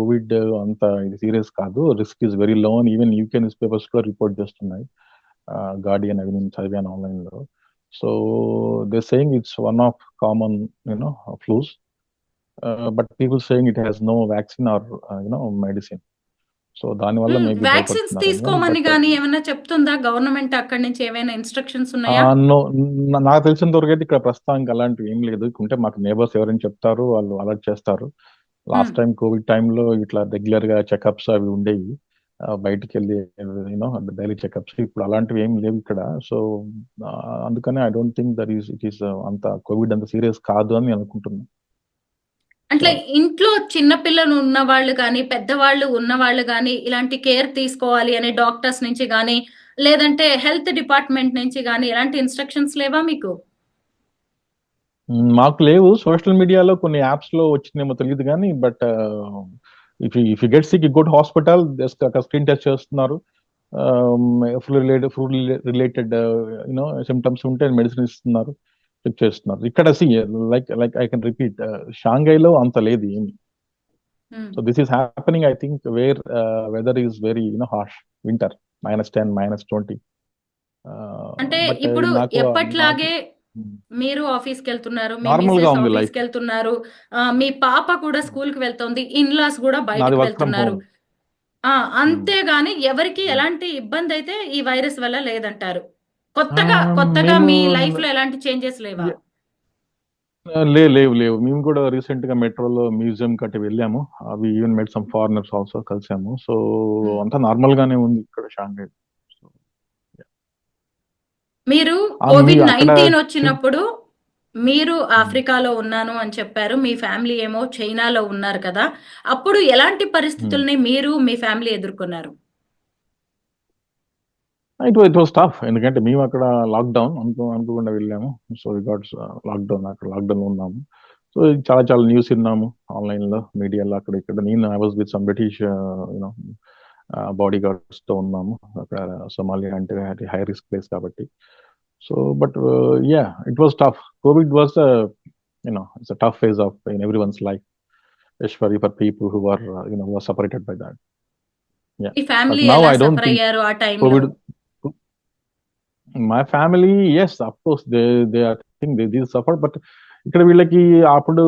Covid అంత ఇది serious కాదు. రిస్క్ ఇస్ వెరీ లో అని ఈవెన్ యూకే న్యూస్ పేపర్స్ కూడా రిపోర్ట్ చేస్తున్నాయి. గార్డియన్ అవి నేను చదివాను ఆన్లైన్లో so they saying it's one of common you know flus but people saying it has no vaccine or you know medicine so దానివల్ల vaccines తీసుకోమని కానీ ఏమైనా చెప్తుందా? గవర్నమెంట్ అక్కడి నుంచి ఏమైనా ఇన్స్ట్రక్షన్స్ ఉన్నాయా? నాకు తెలిసినంత వరకు అయితే ఇక్కడ ప్రస్తుతానికి అలాంటివి ఏం లేదు. ఉంటే మాకు నేబర్స్ ఎవరైనా చెప్తారు వాళ్ళు అలర్ట్ చేస్తారు. లాస్ట్ టైం కోవిడ్ టైంలో ఇట్లా రెగ్యులర్గా చెకప్స్ అవి ఉండేవి. బయటికి వెళ్ళి యూనో డైలీ చెకప్స్ ఇప్పుడు అలాంటివి ఏం లేవు ఇక్కడ. సో అందుకనే I don't think that is it is అంత కోవిడ్ అంత సీరియస్ కాదు అని అనుకుంటున్నాను అంటే ఇంట్లో చిన్న పిల్లలు ఉన్న వాళ్ళు కానీ పెద్దవాళ్ళు ఉన్న వాళ్ళు కానీ ఇలాంటి కేర్ తీసుకోవాలి అని డాక్టర్స్ నుంచి కానీ లేదంటే హెల్త్ డిపార్ట్మెంట్ నుంచి కానీ ఎలాంటి ఇన్స్ట్రక్షన్స్ లేవా మీకు? మాకు లేవు. సోషల్ మీడియాలో కొన్ని యాప్స్లో వచ్చిందేమో తెలియదు కానీ but if if you get sick good hospital screen test చేస్తున్నారు. Flu related food related you know symptoms ఉంటే మెడిసిన్ ఇస్తున్నారు. చెక్ చేస్తున్నారు. ఇక్కడ see like like I can repeat షాంఘైలో అంత లేదు ఏమి. So this is happening I think where weather is very you know harsh winter minus ten minus twenty అంటే ఇప్పుడు ఎప్పట్లాగే మీరు ఆఫీస్కి వెళ్తున్నారు మీ గా ఉంది ఆఫీస్కి వెళ్తున్నారు ఆ, మీ పాప కూడా స్కూల్కి వెళ్తుంది ఇన్లాస్ కూడా బయటకు నాది వర్క్ ఫ్రమ్ వెళ్తున్నారు. హోమ్ ఆ అంతేగాని ఎవరికి ఎలాంటి ఇబ్బంది అయితే ఈ వైరస్ వల్ల లేదంటారు. కొత్తగా కొత్తగా మీ లైఫ్లో ఎలాంటి చేంజెస్ లేవా? లే లేవు లేవు. మేము కూడా రీసెంట్గా మెట్రోలో మ్యూజియం కట్టి వెళ్ళాము. అవి even met some foreigners also కలిసాము. So Hmm. అంతా నార్మల్ గానే ఉంది ఇక్కడ షాంఘై. మీరు కోవిడ్ నైన్టీన్ వచ్చినప్పుడు మీరు ఆఫ్రికాలో ఉన్నాను అని చెప్పారు మీ ఫ్యామిలీ ఏమో చైనాలో ఉన్నారు కదా అప్పుడు ఎలాంటి పరిస్థితుల్ని మీరు మీ ఫ్యామిలీ ఎదుర్కొన్నారు? ఇట్ ఇట్ వాస్ టఫ్ ఎందుకంటే మేము అక్కడ లాక్డౌన్ అనుకో అనుకోకుండా వెళ్ళాము. సో వి గాట్ లాక్డౌన్ అక్కడ లాక్డౌన్ ఉన్నాము. సో చాలా చాలా న్యూస్ విన్నాము. ఆన్లైన్లో మీడియాలో అక్కడ ఇక్కడ. నేను I was with some British you know body గార్డ్స్తో ఉన్నాము. అక్కడ సోమాలియా అంటే హై రిస్క్ ప్లేస్ కాబట్టి. So but ya it was tough COVID was you know it's tough phase of in every one's life especially for people who are you know who are separated by that me family now ఎలా I don't suffer think అయ్యారు ఆ టైంలో COVID my family yes of course they they I think they these suffer but ఇక్కడ వీళ్ళకి అప్పుడు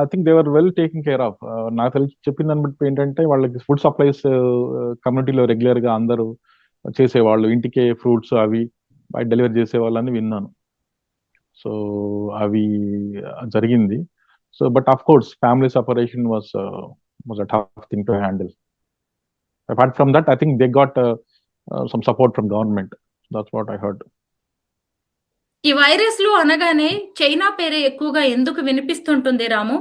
I think they were well taking care of నాకు తెలిసి చెప్పిన దాన్ని బట్టి ఏంటంటే వాళ్ళకి ఫుడ్ సప్లైస్ కమ్యూనిటీలో రెగ్యులర్గా అందరూ చేసేవాళ్ళు. ఇంటికే ఫ్రూట్స్ అవి బయట డెలివరీ చేసేవాళ్ళని విన్నాను. సో అవి uh, జరిగింది. So but of course family separation was was a tough thing to handle apart from that I think they got some support from government that's what I heard ఈ వైరస్లు అనగానే China పేరే ఎక్కువగా ఎందుకు వినిపిస్తుంటుంది Ramu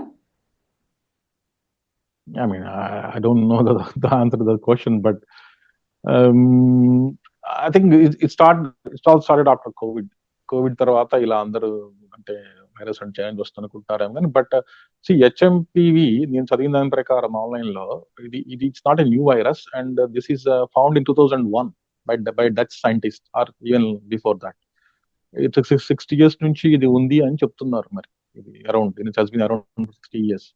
I mean, I, I don't know the, the answer to the question, but um, I think it, it started. It all started after COVID. Covid తర్వాత ఇలా అందరూ అంటే వైరస్ అండ్ చేంజ్ వస్తుందనుకుంటారేమో కానీ బట్ సి హెచ్ఎంపివి నేను చదివిన దాని ప్రకారం ఆన్లైన్లో ఇది ఇది it's not a new virus and this is found in two thousand one by by Dutch scientist or even before that sixty years నుంచి ఇది ఉంది అని చెప్తున్నారు మరి. ఇది అరౌండ్ ఇది చదివిన అరౌండ్ సిక్స్టీ ఇయర్స్